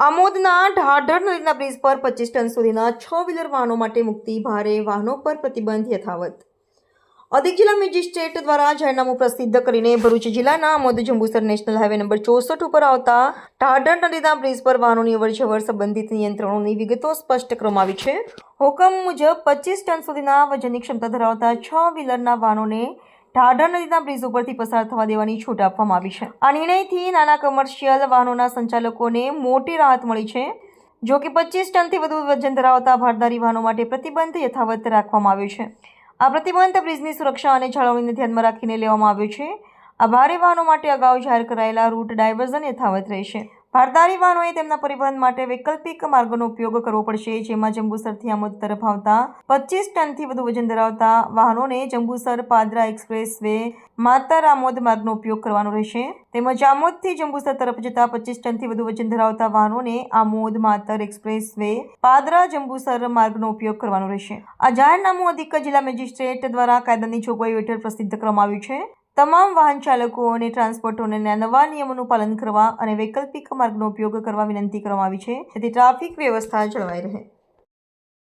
આમોદના ઢાઢર નદીના બ્રિજ પર પચીસ ટન સુધીના છ વ્હીલર વાહનો માટે મુક્તિ, ભારે વાહનો પર પ્રતિબંધ યથાવત. અધિક જિલ્લા મેજિસ્ટ્રેટ દ્વારા જાહેરનામું પ્રસિદ્ધ કરીને ભરૂચ જિલ્લાના Amod Jambusar national highway number ચોસઠ ઉપર આવતા ઢાઢર નદીના બ્રિજ પર વાહનોની અવરજવર સંબંધિત નિયંત્રણોની વિગતો સ્પષ્ટ કરવામાં આવી છે. હુકમ મુજબ પચીસ ટન સુધીના વજનની ક્ષમતા ધરાવતા છ વ્હીલરના વાહનોને ઢાઢર નદીના બ્રિજ ઉપરથી પસાર થવા દેવાની છૂટ આપવામાં આવી છે. આ નિર્ણયથી નાના કમર્શિયલ વાહનોના સંચાલકોને મોટી રાહત મળી છે. જો કે પચીસ ટનથી વધુ વજન ધરાવતા ભારદારી વાહનો માટે પ્રતિબંધ યથાવત રાખવામાં આવ્યો છે. આ પ્રતિબંધ બ્રિજની સુરક્ષા અને જાળવણીને ધ્યાનમાં રાખીને લેવામાં આવ્યો છે. આ ભારે વાહનો માટે અગાઉ જાહેર કરાયેલા રૂટ ડાયવર્ઝન યથાવત રહેશે. ભારદારી વાહનોએ તેમના પરિવહન માટે વૈકલ્પિક માર્ગોનો ઉપયોગ કરવો પડશે, જેમાં જંબુસરથી આમોદ તરફ આવતા પચીસ ટનથી વધુ વજન ધરાવતા વાહનોને જંબુસર પાદરા એક્સપ્રેસ વે માતર આમોદ માર્ગનો ઉપયોગ કરવાનો રહેશે. તેમજ આમોદથી જંબુસર તરફ જતા પચીસ ટનથી વધુ વજન ધરાવતા વાહનોને આમોદ માતર એક્સપ્રેસ વે પાદરા જંબુસર માર્ગનો ઉપયોગ કરવાનો રહેશે. આ જાહેરનામું અધિક જિલ્લા મેજિસ્ટ્રેટ દ્વારા કાયદાની જોગવાઈઓ હેઠળ પ્રસિદ્ધ કરવામાં આવ્યું છે. તમામ વાહન ચાલકો અને ટ્રાન્સપોર્ટરોને નવા નિયમોનું પાલન કરવા અને વૈકલ્પિક માર્ગનો ઉપયોગ કરવા વિનંતી કરવામાં આવી છે જેથી ટ્રાફિક વ્યવસ્થા જળવાઈ રહે.